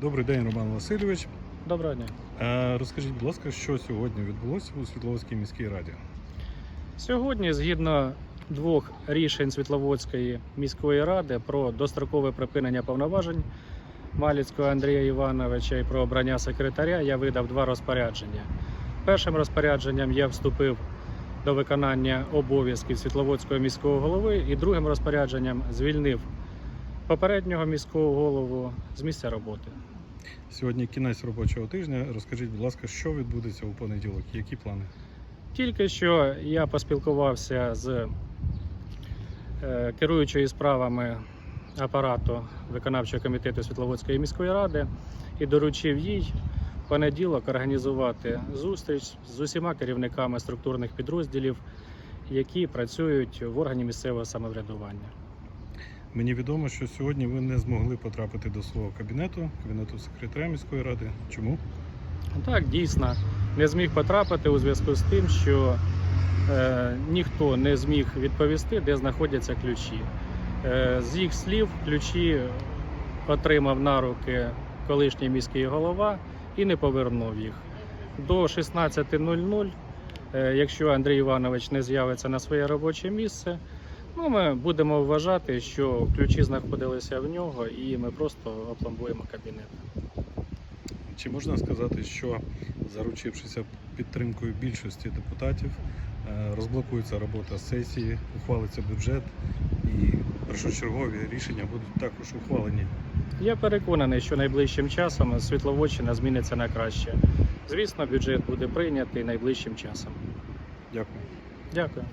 Добрий день, Роман Васильович. Доброго дня. Е, Розкажіть, будь ласка, що сьогодні відбулося у Світловодській міській раді? Сьогодні, згідно двох рішень Світловодської міської ради про дострокове припинення повноважень Маліцького Андрія Івановича і про обрання секретаря, я видав два розпорядження. Першим розпорядженням я вступив до виконання обов'язків Світловодського міського голови, і другим розпорядженням звільнив попереднього міського голову з місця роботи. Сьогодні кінець робочого тижня. Розкажіть, будь ласка, що відбудеться у понеділок? Які плани? Тільки що я поспілкувався з е, керуючою справами апарату виконавчого комітету Світловодської міської ради і доручив їй в понеділок організувати зустріч з усіма керівниками структурних підрозділів, які працюють в органі місцевого самоврядування. Мені відомо, що сьогодні ви не змогли потрапити до свого кабінету, кабінету секретаря міської ради. Чому? Так, дійсно, не зміг потрапити у зв'язку з тим, що е, ніхто не зміг відповісти, де знаходяться ключі. Е, з їх слів, ключі отримав на руки колишній міський голова і не повернув їх. До 16.00, е, якщо Андрій Іванович не з'явиться на своє робоче місце, ну, ми будемо вважати, що ключі знаходилися в нього, і ми просто опломбуємо кабінет. Чи можна сказати, що заручившися підтримкою більшості депутатів, е, розблокується робота сесії, ухвалиться бюджет і першочергові рішення будуть також ухвалені? Я переконаний, що найближчим часом Світловодщина зміниться на краще. Звісно, бюджет буде прийнятий найближчим часом. Дякую. Дякую.